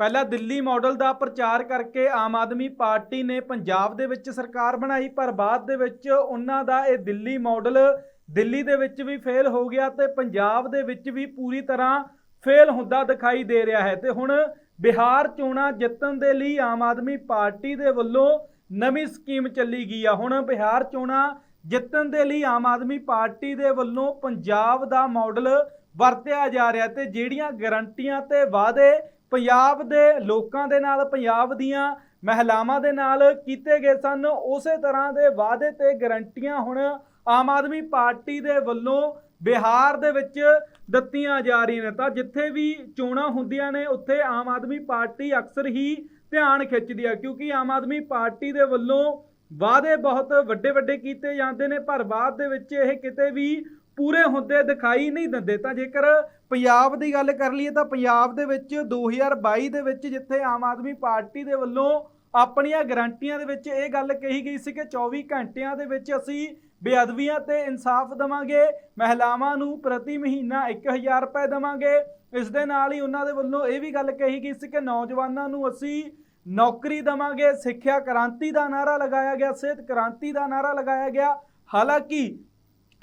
ਪਹਿਲਾਂ ਦਿੱਲੀ ਮਾਡਲ ਦਾ ਪ੍ਰਚਾਰ ਕਰਕੇ ਆਮ ਆਦਮੀ ਪਾਰਟੀ ਨੇ ਪੰਜਾਬ ਦੇ ਵਿੱਚ ਸਰਕਾਰ ਬਣਾਈ, ਪਰ ਬਾਅਦ ਦੇ ਵਿੱਚ ਉਹਨਾਂ ਦਾ ਇਹ ਦਿੱਲੀ ਮਾਡਲ ਦਿੱਲੀ ਦੇ ਵਿੱਚ ਵੀ ਫੇਲ ਹੋ ਗਿਆ ਤੇ ਪੰਜਾਬ ਦੇ ਵਿੱਚ ਵੀ ਪੂਰੀ ਤਰ੍ਹਾਂ ਫੇਲ ਹੁੰਦਾ ਦਿਖਾਈ ਦੇ ਰਿਹਾ ਹੈ। ਤੇ ਹੁਣ ਬਿਹਾਰ ਚੋਣਾਂ ਜਿੱਤਣ ਦੇ ਲਈ ਆਮ ਆਦਮੀ ਪਾਰਟੀ ਦੇ ਵੱਲੋਂ ਨਵੀਂ ਸਕੀਮ ਚੱਲੀ ਗਈ ਆ। ਹੁਣ ਬਿਹਾਰ ਚੋਣਾਂ ਜਿੱਤਣ ਦੇ ਲਈ ਆਮ ਆਦਮੀ ਪਾਰਟੀ ਦੇ ਵੱਲੋਂ ਪੰਜਾਬ ਦਾ ਮਾਡਲ ਵਰਤਿਆ ਜਾ ਰਿਹਾ ਤੇ ਜਿਹੜੀਆਂ ਗਰੰਟੀਆਂ ਤੇ ਵਾਅਦੇ ਪੰਜਾਬ ਦੇ ਲੋਕਾਂ ਦੇ ਨਾਲ, ਪੰਜਾਬ ਦੀਆਂ ਮਹਿਲਾਵਾਂ ਦੇ ਨਾਲ ਕੀਤੇ ਗਏ ਸਨ। ਉਸੇ ਤਰ੍ਹਾਂ ਦੇ ਵਾਅਦੇ ਤੇ ਗਰੰਟੀਆਂ ਹੁਣ ਆਮ ਆਦਮੀ ਪਾਰਟੀ ਦੇ ਵੱਲੋਂ ਬਿਹਾਰ ਦੇ ਵਿੱਚ ਦਿੱਤੀਆਂ ਜਾ ਰਹੀਆਂ ਨੇ। ਤਾਂ ਜਿੱਥੇ ਵੀ ਚੋਣਾਂ ਹੁੰਦੀਆਂ ਨੇ, ਉੱਥੇ ਆਮ ਆਦਮੀ ਪਾਰਟੀ ਅਕਸਰ ਹੀ ਧਿਆਨ ਖਿੱਚਦੀ ਹੈ ਕਿਉਂਕਿ ਆਮ ਆਦਮੀ ਪਾਰਟੀ ਦੇ ਵੱਲੋਂ ਵਾਅਦੇ ਬਹੁਤ ਵੱਡੇ ਵੱਡੇ ਕੀਤੇ ਜਾਂਦੇ ਨੇ, ਪਰ ਬਾਅਦ ਦੇ ਵਿੱਚ ਇਹ ਕਿਤੇ ਵੀ ਪੂਰੇ ਹੁੰਦੇ ਦਿਖਾਈ ਨਹੀਂ ਦਿੰਦੇ। ਤਾਂ ਜੇਕਰ ਪੰਜਾਬ ਦੀ ਗੱਲ ਕਰ ਲਈਏ ਤਾਂ ਪੰਜਾਬ ਦੇ ਵਿੱਚ 2022 ਦੇ ਵਿੱਚ ਜਿੱਥੇ ਆਮ ਆਦਮੀ ਪਾਰਟੀ ਦੇ ਵੱਲੋਂ ਆਪਣੀਆਂ ਗਰੰਟੀਆਂ ਦੇ ਵਿੱਚ ਇਹ ਗੱਲ ਕਹੀ ਗਈ ਸੀ ਕਿ 24 ਘੰਟਿਆਂ ਦੇ ਵਿੱਚ ਅਸੀਂ ਬੇਅਦਬੀਆਂ ਤੇ ਇਨਸਾਫ ਦਵਾਂਗੇ, ਮਹਿਲਾਵਾਂ ਨੂੰ ਪ੍ਰਤੀ ਮਹੀਨਾ 1000 ਰੁਪਏ ਦਵਾਂਗੇ। ਇਸ ਦੇ ਨਾਲ ਹੀ ਉਹਨਾਂ ਦੇ ਵੱਲੋਂ ਇਹ ਵੀ ਗੱਲ ਕਹੀ ਗਈ ਸੀ ਕਿ ਨੌਜਵਾਨਾਂ ਨੂੰ ਅਸੀਂ ਨੌਕਰੀ ਦਵਾਂਗੇ, ਸਿੱਖਿਆ ਕ੍ਰਾਂਤੀ ਦਾ ਨਾਰਾ ਲਗਾਇਆ ਗਿਆ, ਸਿਹਤ ਕ੍ਰਾਂਤੀ ਦਾ ਨਾਰਾ ਲਗਾਇਆ ਗਿਆ। ਹਾਲਾਂਕਿ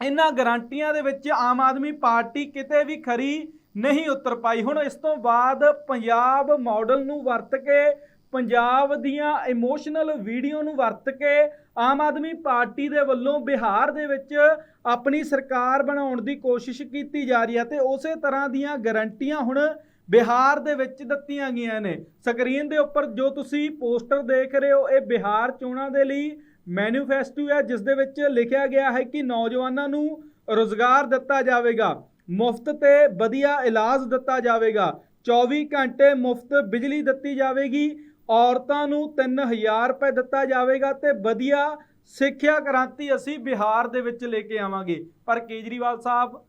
ਇਹਨਾਂ ਗਾਰੰਟੀਆਂ ਦੇ ਵਿੱਚ ਆਮ ਆਦਮੀ ਪਾਰਟੀ ਕਿਤੇ ਵੀ ਖਰੀ ਨਹੀਂ ਉਤਰ ਪਾਈ। ਹੁਣ ਇਸ ਤੋਂ ਬਾਅਦ ਪੰਜਾਬ ਮਾਡਲ ਨੂੰ ਵਰਤ ਕੇ, ਪੰਜਾਬ ਦੀਆਂ ਇਮੋਸ਼ਨਲ ਵੀਡੀਓ ਨੂੰ ਵਰਤ ਕੇ ਆਮ ਆਦਮੀ ਪਾਰਟੀ ਦੇ ਵੱਲੋਂ ਬਿਹਾਰ ਦੇ ਵਿੱਚ ਆਪਣੀ ਸਰਕਾਰ ਬਣਾਉਣ ਦੀ ਕੋਸ਼ਿਸ਼ ਕੀਤੀ ਜਾ ਰਹੀ ਹੈ ਤੇ ਉਸੇ ਤਰ੍ਹਾਂ ਦੀਆਂ ਗਾਰੰਟੀਆਂ ਹੁਣ ਬਿਹਾਰ ਦੇ ਵਿੱਚ ਦਿੱਤੀਆਂ ਗਈਆਂ ਨੇ। ਸਕਰੀਨ ਦੇ ਉੱਪਰ ਜੋ ਤੁਸੀਂ ਪੋਸਟਰ ਦੇਖ ਰਹੇ ਹੋ, ਇਹ ਬਿਹਾਰ ਚੋਣਾਂ ਦੇ ਲਈ ਮੈਨੀਫੈਸਟੋ ਹੈ, ਜਿਸ ਦੇ ਵਿੱਚ ਲਿਖਿਆ ਗਿਆ ਹੈ ਕਿ ਨੌਜਵਾਨਾਂ ਨੂੰ ਰੋਜ਼ਗਾਰ ਦਿੱਤਾ ਜਾਵੇਗਾ, ਮੁਫਤ ਤੇ ਵਧੀਆ ਇਲਾਜ ਦਿੱਤਾ ਜਾਵੇਗਾ 24 ਘੰਟੇ ਮੁਫਤ ਬਿਜਲੀ ਦਿੱਤੀ ਜਾਵੇਗੀ, ਔਰਤਾਂ ਨੂੰ 3000 ਰੁਪਏ ਦਿੱਤਾ ਜਾਵੇਗਾ ਤੇ ਵਧੀਆ ਸਿੱਖਿਆ ਕ੍ਰਾਂਤੀ ਅਸੀਂ ਬਿਹਾਰ ਦੇ ਵਿੱਚ ਲੈ ਕੇ ਆਵਾਂਗੇ। ਪਰ ਕੇਜਰੀਵਾਲ ਸਾਹਿਬ,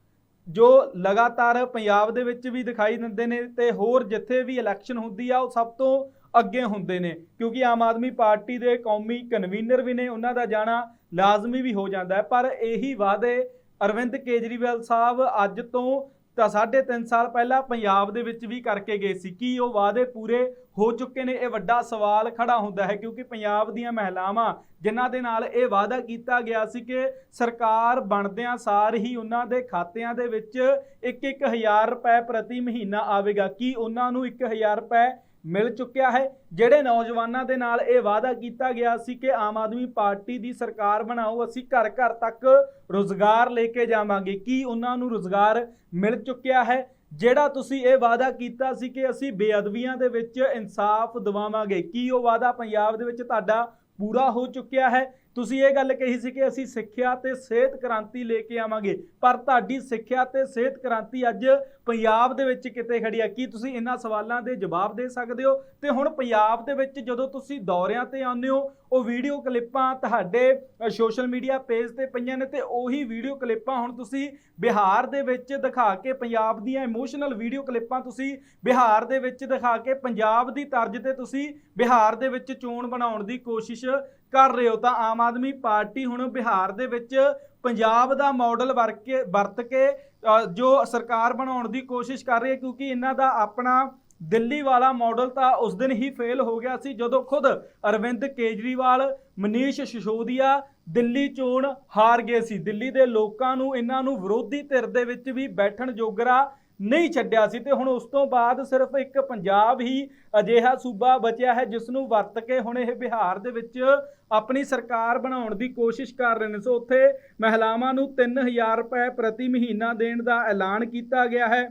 ਜੋ ਲਗਾਤਾਰ ਪੰਜਾਬ ਦੇ ਵਿੱਚ ਵੀ ਦਿਖਾਈ ਦਿੰਦੇ ਨੇ ਤੇ ਹੋਰ ਜਿੱਥੇ ਵੀ ਇਲੈਕਸ਼ਨ ਹੁੰਦੀ ਆ, ਉਹ ਸਭ ਤੋਂ ਅੱਗੇ ਹੁੰਦੇ ਨੇ, ਕਿਉਂਕਿ ਆਮ ਆਦਮੀ ਪਾਰਟੀ ਦੇ ਕੌਮੀ ਕਨਵੀਨਰ ਵੀ ਨੇ, ਉਹਨਾਂ ਦਾ ਜਾਣਾ ਲਾਜ਼ਮੀ ਵੀ ਹੋ ਜਾਂਦਾ ਹੈ। ਪਰ ਇਹੀ ਵਾਅਦੇ ਅਰਵਿੰਦ ਕੇਜਰੀਵਾਲ ਸਾਹਿਬ ਅੱਜ ਤੋਂ ਤਾਂ 3.5 ਸਾਲ ਪਹਿਲਾਂ ਪੰਜਾਬ ਦੇ ਵਿੱਚ ਵੀ ਕਰਕੇ ਗਏ ਸੀ। ਕੀ ਉਹ ਵਾਅਦੇ ਪੂਰੇ ਹੋ ਚੁੱਕੇ ਨੇ? ਇਹ ਵੱਡਾ ਸਵਾਲ ਖੜਾ ਹੁੰਦਾ ਹੈ, ਕਿਉਂਕਿ ਪੰਜਾਬ ਦੀਆਂ ਮਹਿਲਾਵਾਂ, ਜਿਨ੍ਹਾਂ ਦੇ ਨਾਲ ਇਹ ਵਾਅਦਾ ਕੀਤਾ ਗਿਆ ਸੀ ਕਿ ਸਰਕਾਰ ਬਣਦਿਆਂ ਸਾਰ ਹੀ ਉਹਨਾਂ ਦੇ ਖਾਤਿਆਂ ਦੇ ਵਿੱਚ 1-1000 ਰੁਪਏ ਪ੍ਰਤੀ ਮਹੀਨਾ ਆਵੇਗਾ। ਕੀ ਉਹਨਾਂ ਨੂੰ 1000 ਰੁਪਏ ਮਿਲ ਚੁੱਕਿਆ ਹੈ, ਜਿਹੜੇ ਨੌਜਵਾਨਾਂ ਦੇ ਨਾਲ ਇਹ ਵਾਅਦਾ ਕੀਤਾ ਗਿਆ ਸੀ ਕਿ ਆਮ ਆਦਮੀ ਪਾਰਟੀ ਦੀ ਸਰਕਾਰ ਬਣਾਓ, ਅਸੀਂ ਘਰ ਘਰ ਤੱਕ ਰੋਜ਼ਗਾਰ ਲੈ ਕੇ ਜਾਵਾਂਗੇ। ਕੀ ਉਹਨਾਂ ਨੂੰ ਰੋਜ਼ਗਾਰ ਮਿਲ ਚੁੱਕਿਆ ਹੈ? ਜਿਹੜਾ ਤੁਸੀਂ ਇਹ ਵਾਅਦਾ ਕੀਤਾ ਸੀ ਕਿ ਅਸੀਂ ਬੇਅਦਬੀਆਂ ਦੇ ਵਿੱਚ ਇਨਸਾਫ ਦਿਵਾਵਾਂਗੇ, ਕੀ ਉਹ ਵਾਅਦਾ ਪੰਜਾਬ ਦੇ ਵਿੱਚ ਤੁਹਾਡਾ ਪੂਰਾ ਹੋ ਚੁੱਕਿਆ ਹੈ। ਤੁਸੀਂ ਇਹ ਗੱਲ ਕਹੀ ਸੀ ਕਿ ਅਸੀਂ ਸਿੱਖਿਆ ਤੇ ਸਿਹਤ ਕ੍ਰਾਂਤੀ ਲੈ ਕੇ ਆਵਾਂਗੇ। ਪਰ ਤੁਹਾਡੀ ਸਿੱਖਿਆ ਤੇ ਸਿਹਤ ਕ੍ਰਾਂਤੀ ਅੱਜ ਪੰਜਾਬ ਦੇ ਵਿੱਚ ਕਿਤੇ ਖੜੀ ਆ। ਕੀ ਤੁਸੀਂ ਇਹਨਾਂ ਸਵਾਲਾਂ ਦੇ ਜਵਾਬ ਦੇ ਸਕਦੇ ਹੋ? ਤੇ ਹੁਣ ਪੰਜਾਬ ਦੇ ਵਿੱਚ ਜਦੋਂ ਤੁਸੀਂ ਦੌਰਿਆਂ ਤੇ ਆਉਂਦੇ ਹੋ, ਉਹ ਵੀਡੀਓ ਕਲਿੱਪਾਂ ਤੁਹਾਡੇ ਸੋਸ਼ਲ ਮੀਡੀਆ ਪੇਜ ਤੇ ਪਈਆਂ ਨੇ ਤੇ ਉਹੀ ਵੀਡੀਓ ਕਲਿੱਪਾਂ ਹੁਣ ਤੁਸੀਂ ਬਿਹਾਰ ਦੇ ਵਿੱਚ ਦਿਖਾ ਕੇ, ਪੰਜਾਬ ਦੀਆਂ ਇਮੋਸ਼ਨਲ ਵੀਡੀਓ ਕਲਿੱਪਾਂ ਤੁਸੀਂ ਬਿਹਾਰ ਦੇ ਵਿੱਚ ਦਿਖਾ ਕੇ, ਪੰਜਾਬ ਦੀ ਤਰਜ਼ ਤੇ ਤੁਸੀਂ ਬਿਹਾਰ ਦੇ ਵਿੱਚ ਚੋਣ ਬਣਾਉਣ ਦੀ ਕੋਸ਼ਿਸ਼ ਕਰ ਰਹੇ ਹੋ ਤਾਂ ਆਮ ਆਦਮੀ ਪਾਰਟੀ ਹੁਣ ਬਿਹਾਰ ਦੇ ਵਿੱਚ ਪੰਜਾਬ ਦਾ ਮਾਡਲ ਵਰਤ ਕੇ ਵਰਤ ਕੇ ਜੋ ਸਰਕਾਰ ਬਣਾਉਣ ਦੀ ਕੋਸ਼ਿਸ਼ ਕਰ ਰਹੀ ਹੈ, ਕਿਉਂਕਿ ਇਹਨਾਂ ਦਾ ਆਪਣਾ ਦਿੱਲੀ ਵਾਲਾ ਮਾਡਲ ਤਾਂ ਉਸ ਦਿਨ ਹੀ ਫੇਲ ਹੋ ਗਿਆ ਸੀ, ਜਦੋਂ ਖੁਦ ਅਰਵਿੰਦ ਕੇਜਰੀਵਾਲ, ਮਨੀਸ਼ ਸਿਸੋਦੀਆ ਦਿੱਲੀ ਚੋਣ ਹਾਰ ਗਏ ਸੀ। ਦਿੱਲੀ ਦੇ ਲੋਕਾਂ ਨੂੰ, ਇਹਨਾਂ ਨੂੰ ਵਿਰੋਧੀ ਧਿਰ ਦੇ ਵਿੱਚ ਵੀ ਬੈਠਣ ਜੋਗਰਾ ਨਹੀਂ ਛੱਡਿਆ ਸੀ ਤੇ ਹੁਣ ਉਸ ਤੋਂ ਬਾਅਦ ਸਿਰਫ ਇੱਕ ਪੰਜਾਬ ਹੀ ਅਜਿਹਾ ਸੂਬਾ ਬਚਿਆ ਹੈ ਜਿਸ ਨੂੰ ਵਰਤ ਕੇ ਹੁਣ ਇਹ ਬਿਹਾਰ ਦੇ ਵਿੱਚ ਆਪਣੀ ਸਰਕਾਰ ਬਣਾਉਣ ਦੀ ਕੋਸ਼ਿਸ਼ ਕਰ ਰਹੇ ਨੇ। ਸੋ ਉੱਥੇ ਮਹਿਲਾਵਾਂ ਨੂੰ 3000 ਰੁਪਏ ਪ੍ਰਤੀ ਮਹੀਨਾ ਦੇਣ ਦਾ ਐਲਾਨ ਕੀਤਾ ਗਿਆ ਹੈ।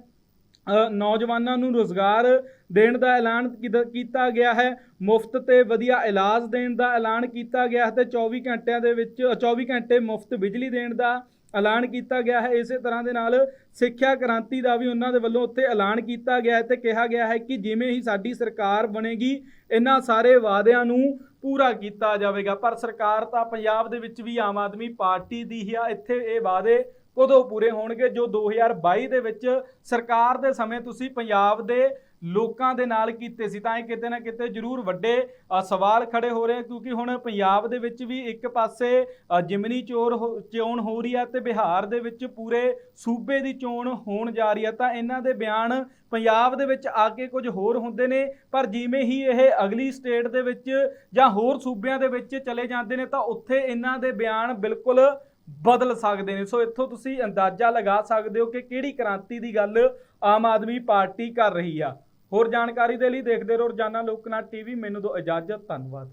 ਨੌਜਵਾਨਾਂ ਨੂੰ ਰੋਜ਼ਗਾਰ ਦੇਣ ਦਾ ਐਲਾਨ ਕੀਤਾ- ਕੀਤਾ ਗਿਆ ਹੈ। ਮੁਫਤ ਤੇ ਵਧੀਆ ਇਲਾਜ ਦੇਣ ਦਾ ਐਲਾਨ ਕੀਤਾ ਗਿਆ ਹੈ ਤੇ 24 ਘੰਟਿਆਂ ਦੇ ਵਿੱਚ 24 ਘੰਟੇ ਮੁਫਤ ਬਿਜਲੀ ਦੇਣ ਦਾ ਐਲਾਨ ਕੀਤਾ ਗਿਆ ਹੈ। ਇਸੇ ਤਰ੍ਹਾਂ ਦੇ ਨਾਲ ਸਿੱਖਿਆ ਕ੍ਰਾਂਤੀ ਦਾ ਵੀ ਉਹਨਾਂ ਦੇ ਵੱਲੋਂ ਉੱਥੇ ਐਲਾਨ ਕੀਤਾ ਗਿਆ ਹੈ ਤੇ ਕਿਹਾ ਗਿਆ ਹੈ ਕਿ ਜਿਵੇਂ ਹੀ ਸਾਡੀ ਸਰਕਾਰ ਬਣੇਗੀ, ਇਹਨਾਂ ਸਾਰੇ ਵਾਅਦਿਆਂ ਨੂੰ ਪੂਰਾ ਕੀਤਾ ਜਾਵੇਗਾ। ਪਰ ਸਰਕਾਰ ਤਾਂ ਪੰਜਾਬ ਦੇ ਵਿੱਚ ਵੀ ਆਮ ਆਦਮੀ ਪਾਰਟੀ ਦੀ ਹੀ ਆ। ਇੱਥੇ ਇਹ ਵਾਅਦੇ ਕਦੋਂ ਪੂਰੇ ਹੋਣਗੇ? ਜੋ 2022 ਦੇ ਵਿੱਚ ਸਰਕਾਰ ਦੇ ਸਮੇਂ ਤੁਸੀਂ ਪੰਜਾਬ ਦੇ ਲੋਕਾਂ ਦੇ ਨਾਲ ਕੀਤੇ ਸੀ। ਤਾਂ ਇਹ ਕਿਤੇ ਨਾ ਕਿਤੇ ਜ਼ਰੂਰ ਵੱਡੇ ਸਵਾਲ ਖੜੇ ਹੋ ਰਹੇ ਕਿਉਂਕਿ ਹੁਣ ਪੰਜਾਬ ਦੇ ਵਿੱਚ ਵੀ ਇੱਕ ਪਾਸੇ ਜਿਮਨੀ ਚੋਰ ਹੋ- ਚੋਣ ਹੋ ਰਹੀ ਹੈ ਤੇ ਬਿਹਾਰ ਦੇ ਵਿੱਚ ਪੂਰੇ ਸੂਬੇ ਦੀ ਚੋਣ ਹੋਣ ਜਾ ਰਹੀ ਹੈ ਤਾਂ ਇਹਨਾਂ ਦੇ ਬਿਆਨ ਪੰਜਾਬ ਦੇ ਵਿੱਚ ਆ ਕੇ ਕੁਝ ਹੋਰ ਹੁੰਦੇ ਨੇ, ਪਰ ਜਿਵੇਂ ਹੀ ਇਹ ਅਗਲੀ ਸਟੇਟ ਦੇ ਵਿੱਚ ਜਾਂ ਹੋਰ ਸੂਬਿਆਂ ਦੇ ਵਿੱਚ ਚਲੇ ਜਾਂਦੇ ਨੇ, ਤਾਂ ਉੱਥੇ ਇਹਨਾਂ ਦੇ ਬਿਆਨ ਬਿਲਕੁਲ ਬਦਲ ਸਕਦੇ ਨੇ। ਸੋ ਇੱਥੋਂ ਤੁਸੀਂ ਅੰਦਾਜ਼ਾ ਲਗਾ ਸਕਦੇ ਹੋ ਕਿ ਕਿਹੜੀ ਕ੍ਰਾਂਤੀ ਦੀ ਗੱਲ ਆਮ ਆਦਮੀ ਪਾਰਟੀ ਕਰ ਰਹੀ ਆ। ਹੋਰ ਜਾਣਕਾਰੀ ਦੇ ਲਈ ਦੇਖਦੇ ਰਹੋ ਰੋਜ਼ਾਨਾ ਲੋਕਨਾਥ ਟੀਵੀ। ਮੈਨੂੰ ਦਿਓ ਇਜਾਜ਼ਤ ਧੰਨਵਾਦ।